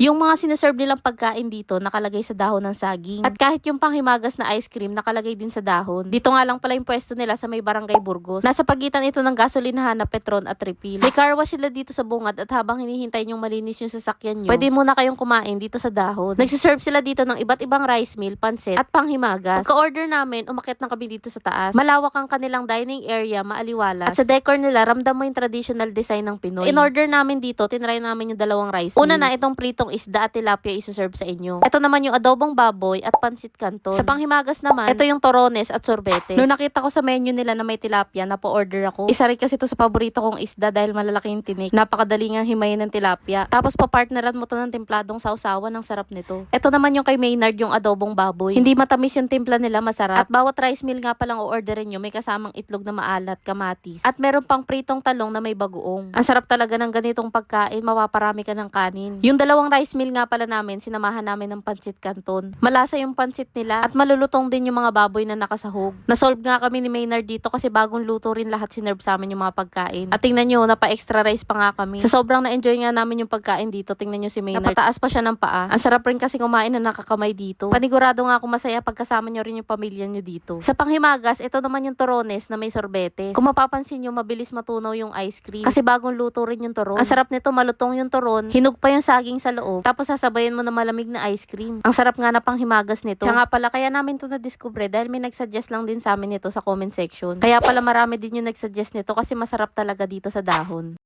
Yung mga sinaserve nilang pagkain dito nakalagay sa dahon ng saging. At kahit yung panghimagas na ice cream nakalagay din sa dahon. Dito nga lang pala yung pwesto nila sa may barangay Burgos. Nasa pagitan ito ng gasolinahan na Petron at Refill. May car wash sila dito sa bungad at habang hinihintay yung malinis yung sasakyan nyo, pwede muna kayong kumain dito sa dahon. Nagsiserve sila dito ng iba't ibang rice meal, pansit at panghimagas. Pagka-order namin, umakit na kami dito sa taas. Malawak ang kanilang dining area, maaliwalas. At sa decor nila, ramdam mo yung traditional design ng Pinoy. In-order namin dito, tinry namin yung dalawang rice Una na itong pritong isda at tilapia isuserve sa inyo. Ito naman yung adobong baboy at pansit canton. Sa panghimagas naman, ito yung torones at sorbetes. Noong nakita ko sa menu nila na may tilapia, napo-order ako. Isa rin kasi ito sa paborito kong isda dahil malalaki yung tinik. Napakadali nga himayin ng tilapia. Tapos papartneran mo to ng templadong sausawan, ang sarap nito. Ito naman yung kay Maynard yung adobong baboy. Hindi matamis yung timpla nila, masarap. At bawat rice meal nga palang o-orderin nyo, may kasamang itlog na maalat, kamatis. At meron pang pritong talong na may bagoong. Ang sarap talaga ng ganitong pagkain, mapaparami ka ng kanin. Yung dalawang rice meal nga pala namin, sinamahan namin ng pansit canton. Malasa yung pansit nila at malulutong din yung mga baboy na nakasahog. Nasolve nga kami ni Maynard dito kasi bagong luto rin lahat sinerve sa amin yung mga pagkain. At tingnan nyo, napa-extra rice pa nga kami. Sa sobrang na-enjoy nga namin yung pagkain dito, tingnan nyo si Maynard. Napataas pa siya ng paa. Ang sarap rin kasi kumain na nakakamay dito. Panigurado nga ako masaya pagkasama nyo rin yung pamilya nyo dito. Sa panghimagas, ito naman yung torones na may sorbetes. Kung mapapansin nyo, mabilis matunaw yung ice cream. Kasi bagong luto rin yung turon. Ang sarap nito, malutong yung turon. Hinug pa yung saging sa loob. Tapos sasabayan mo na malamig na ice cream. Ang sarap nga na panghimagas nito. Siya nga pala, kaya namin to na-discover dahil may nagsuggest lang din sa amin nito sa comment section. Kaya pala marami din yung nagsuggest nito kasi masarap talaga dito sa dahon.